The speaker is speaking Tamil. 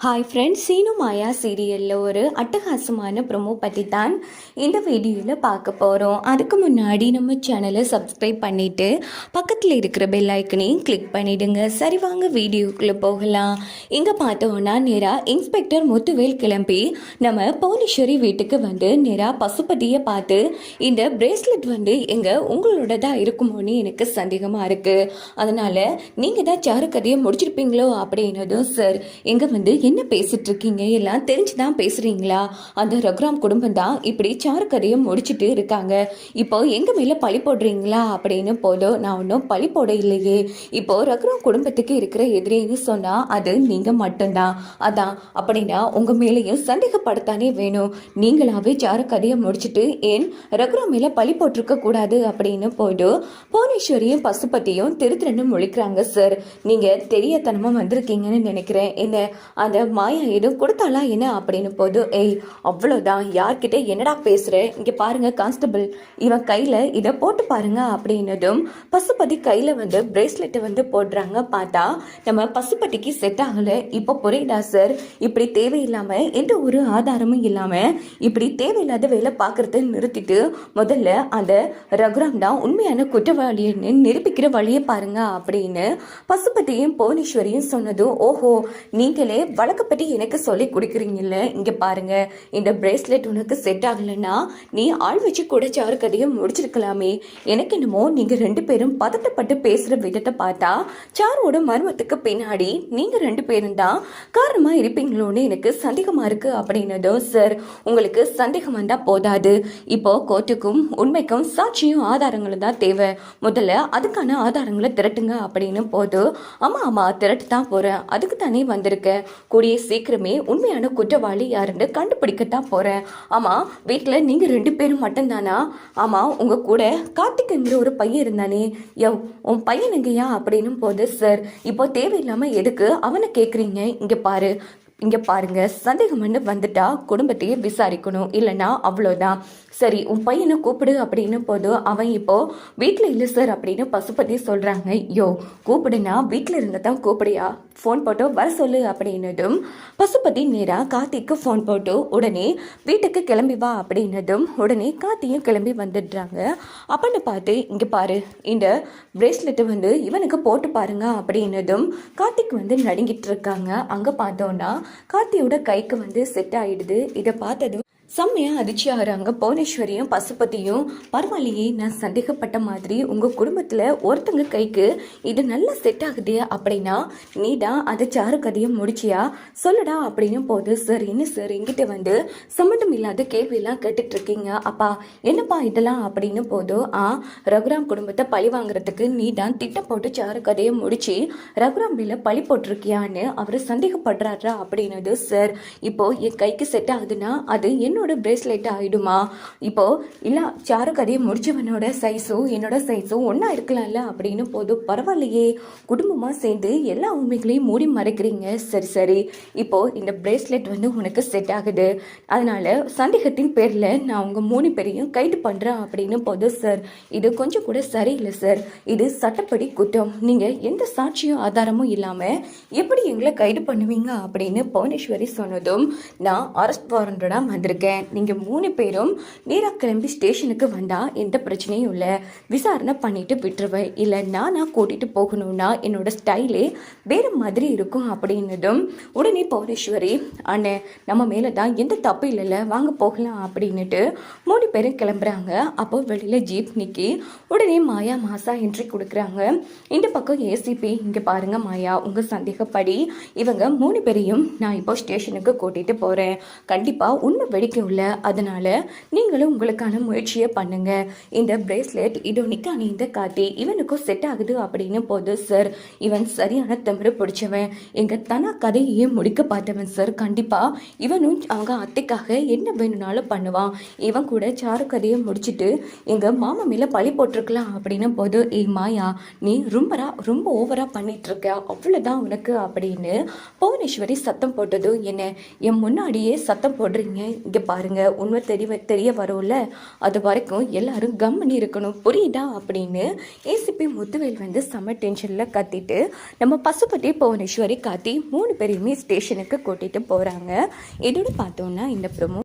ஹாய் ஃப்ரெண்ட்ஸ் சீனு மாயா சீரியலில் ஒரு அட்டகாசமான ப்ரொமோ பற்றி தான் இந்த வீடியோவில் பார்க்க போகிறோம் அதுக்கு முன்னாடி நம்ம சேனலை சப்ஸ்கிரைப் பண்ணிவிட்டு பக்கத்தில் இருக்கிற பெல் ஐக்கனையும் கிளிக் பண்ணிவிடுங்க சரி வாங்க வீடியோக்குள்ளே போகலாம். இங்கே பார்த்தோன்னா நேராக இன்ஸ்பெக்டர் முத்துவேல் கிளம்பி நம்ம போனீஸ்வரி வீட்டுக்கு வந்து நேராக பசுபதியை பார்த்து இந்த பிரேஸ்லெட் வந்து எங்கே உங்களோடதாக இருக்குமோன்னு எனக்கு சந்தேகமாக இருக்குது அதனால் நீங்கள் தான் சாரு கதையை முடிச்சிருப்பீங்களோ அப்படின்னதும் சார் இங்கே வந்து என்ன பேசிட்டு இருக்கீங்க எல்லாம் தெரிஞ்சு தான் பேசுறீங்களா? அந்த ரகுராம் குடும்பம் தான் இப்படி சாரு கதையை முடிச்சிட்டு இருக்காங்க. இப்போ எங்க மேல பழி போடுறீங்களா? அப்படின்னு போதும் நான் ஒன்றும் பழி போட இல்லையே. இப்போ ரகுராம் குடும்பத்துக்கு இருக்கிற எதிரின்னு சொன்னா அது நீங்க மட்டும்தான். அதான் அப்படின்னா உங்க மேலேயும் சந்தேகப்படத்தானே வேணும். நீங்களாவே சாரு கதையை முடிச்சிட்டு ஏன் ரகுராம் மேல பழி போட்டிருக்க கூடாது? அப்படின்னு போதும் புவனேஸ்வரியும் பசுபத்தியும் திருத்திரன்னு முழிக்கிறாங்க சார். நீங்க தெரியத்தனமா வந்திருக்கீங்கன்னு நினைக்கிறேன். என்ன அந்த மாயா எதுவும் கொடுத்தாளா என்ன அப்படின்னு போது ஏய் அவ்வளோதான் யார்கிட்ட என்னடா பேசுகிற இங்கே பாருங்க கான்ஸ்டபிள். இவன் கையில் இதை போட்டு பாருங்க அப்படின்னதும் பசுபதி கையில் வந்து பிரேஸ்லெட்டை வந்து போடுறாங்க. பார்த்தா நம்ம பசுபதிக்கு செட் ஆகலை. இப்போ புரியுதா சார் இப்படி தேவையில்லாமல் எந்த ஒரு ஆதாரமும் இல்லாமல் இப்படி தேவையில்லாத வேலை பார்க்குறத நிறுத்திட்டு முதல்ல அந்த ரகுராம் தான் உண்மையான குற்றவாளின்னு நிரூபிக்கிற வழியை பாருங்க அப்படின்னு பசுபதியும் புவனேஸ்வரியும் சொன்னதும் ஓஹோ நீங்களே வழக்கை பற்றி எனக்கு சொல்லி கொடுக்குறீங்கல்ல? இங்கே பாருங்க இந்த பிரேஸ்லெட் உனக்கு செட் ஆகலைன்னா நீ ஆள் வச்சு கூட சாரு கதையும் முடிச்சிருக்கலாமே. எனக்கு என்னமோ நீங்கள் ரெண்டு பேரும் பதட்டப்பட்டு பேசுகிற விதத்தை பார்த்தா சாரோட மர்மத்துக்கு பின்னாடி நீங்கள் ரெண்டு பேரும் தான் காரணமாக இருப்பீங்களோன்னு எனக்கு சந்தேகமாக இருக்குது அப்படின்னதும் சார் உங்களுக்கு சந்தேகம் வந்தால் போதாது. இப்போ கோர்ட்டுக்கும் உண்மைக்கும் சாட்சியும் ஆதாரங்களும் தான் தேவை. முதல்ல அதுக்கான ஆதாரங்களை திரட்டுங்க அப்படின்னு போது ஆமாம் ஆமாம் திரட்டு தான் போகிறேன் அதுக்கு தானே வந்திருக்கேன் கூடிய சீக்கிரமே உண்மையான குற்றவாளி யாருன்னு கண்டுபிடிக்கத்தான் போகிறேன் ஆமாம் வீட்டில் நீங்கள் ரெண்டு பேரும் மட்டும்தானா? ஆமாம் உங்கள் கூட கார்த்திக்ங்கிற ஒரு பையன் இருந்தானே. எவ் உன் பையன் எங்கயா? அப்படின்னு போது சார் இப்போ தேவையில்லாமல் எதுக்கு அவனை கேட்குறீங்க இங்கே பாரு இங்கே பாருங்கள் சந்தேகம் சந்தேகம்னு வந்துட்டா குடும்பத்தையே விசாரிக்கணும். இல்லைன்னா அவ்வளோதான் சரி உன் பையனை கூப்பிடு அப்படின்னு போதும் அவன் இப்போது வீட்டில் இல்லை சார் அப்படின்னு பசுபதி சொல்கிறாங்க யோ கூப்பிடுனா வீட்டில் இருந்து தான் கூப்பிடியா? ஃபோன் போட்டு வர சொல்லு அப்படின்னதும் பசுபதி நேராக கார்த்திக்கு ஃபோன் போட்டு உடனே வீட்டுக்கு கிளம்பி வா அப்படின்னதும் உடனே கார்த்தியும் கிளம்பி வந்துடுறாங்க. அப்படின்னு பார்த்து இங்கே பாரு இந்த பிரேஸ்லெட்டை வந்து இவனுக்கு போட்டு பாருங்க அப்படின்னதும் கார்த்திக் வந்து நடுங்கிட்டு இருக்காங்க. அங்கே பார்த்தோன்னா கார்த்தியோட கைக்கு வந்து செட் ஆயிடுது. இதை பார்த்ததும் செம்மையா அதிர்ச்சி ஆகிறாங்க புவனேஸ்வரியும் பசுபதியும். பரவாயில்லையே நான் சந்தேகப்பட்ட மாதிரி உங்கள் குடும்பத்தில் ஒருத்தங்க கைக்கு இது நல்லா செட் ஆகுது அப்படின்னா நீ தான் அதை சாரு கதையை முடிச்சியா? சொல்லுடா அப்படின்னு போது சார் என்ன சார்? எங்கிட்ட வந்து சம்மந்தம் இல்லாத கேள்வியெல்லாம் கேட்டுட்டு இருக்கீங்க அப்பா என்னப்பா இதெல்லாம்? அப்படின்னு போதும் ஆ ரகுராம் குடும்பத்தை பழி வாங்குறதுக்கு நீ தான் திட்டம் போட்டு சாரு கதையை முடிச்சு ரகுராம் மேல பழி போட்டிருக்கியான்னு அவர் சந்தேகப்படுறாரா? அப்படின்னது சார் இப்போ என் கைக்கு செட் ஆகுதுன்னா அது என்னோட பிரேஸ்லெட் ஆயிடுமா? இப்போது இல்லை சாரு கதையை முடிச்சவனோட சைஸும் என்னோட சைஸும் ஒன்றா இருக்கலாம்ல? அப்படின்னு போதும் பரவாயில்லையே குடும்பமாக சேர்ந்து எல்லா உண்மைகளையும் மூடி மறைக்கிறீங்க. சரி சரி. இப்போது இந்த பிரேஸ்லெட் வந்து உனக்கு செட் ஆகுது. அதனால் சந்தேகத்தின் பேரில் நான் உங்கள் மூணு பேரையும் கைது பண்ணுறேன் அப்படின்னு போதும் சார் இது கொஞ்சம் கூட சரியில்லை சார். இது சட்டப்படி குற்றம். நீங்கள் எந்த சாட்சியும் ஆதாரமும் இல்லாமல் எப்படி எங்களை கைது பண்ணுவீங்க? அப்படின்னு புவனேஸ்வரி சொன்னதும் நான் அரெஸ்ட் வாரண்டடாக வந்திருக்கேன். நீங்க மூணு பேரும் நேராக கிளம்பி ஸ்டேஷனுக்கு வந்தால் எந்த பிரச்சனையும் இல்லை. விசாரணை பண்ணிட்டு விட்டுருவேன் இல்லை நான் கூட்டிட்டு போகணும்னா என்னோட ஸ்டைலே வேற மாதிரி இருக்கும் அப்படின்னதும் உடனே பௌரேஸ்வரி அண்ணே நம்ம மேலே தான் எந்த தப்பு இல்லைல்ல வாங்க போகலாம் அப்படின்னுட்டு மூணு பேரும் கிளம்புறாங்க. அப்போ வெளியில ஜீப் நிற்கி உடனே மாயா மாசா என்ட்ரி கொடுக்குறாங்க. இந்த பக்கம் ஏசிபி இங்கே பாருங்க மாயா உங்கள் சந்தேகப்படி இவங்க மூணு பேரையும் நான் இப்போ ஸ்டேஷனுக்கு கூட்டிட்டு போறேன். கண்டிப்பா உண்மை வெடிக்கும்ல அதனால நீங்களும் உங்களுக்கான முயற்சியை பண்ணுங்க. இந்த பிரேஸ்லெட் இடோனிக்கு அணிந்த காட்டி இவனுக்கும் செட் ஆகுது அப்படின்னு போது சார் இவன் சரியான திமிரு பிடிச்சவன். எங்க தனா கதையே முடிக்க பார்த்தவன் சார் கண்டிப்பா இவனும் அவங்க அத்தைக்காக என்ன வேணும்னாலும் பண்ணுவான். இவன் கூட சாரு கதையை முடிச்சிட்டு எங்க மாமா மேல பழி போட்டிருக்கலாம் அப்படின்னு போது ஏ மாயா நீ ரொம்பரா ரொம்ப ஓவரா பண்ணிட்டு இருக்க அவ்வளவுதான் உனக்கு அப்படின்னு புவனேஸ்வரி சத்தம் போட்டதும் என்ன என் முன்னாடியே சத்தம் போடுறீங்க? இங்க பாருங்கள் உண்மை தெரிய தெரிய வரும்ல? அது வரைக்கும் எல்லாரும் கம்முன்னு இருக்கணும். புரியுதா? அப்படின்னு ஏசிபி முத்துவேல் வந்து செம்ம டென்ஷனில் கத்திட்டு நம்ம பசுப்பட்டி புவனேஸ்வரி காத்தி மூணு பேரையுமே ஸ்டேஷனுக்கு கூட்டிகிட்டு போகிறாங்க இதோடு பார்த்தோன்னா இந்த ப்ரொமோ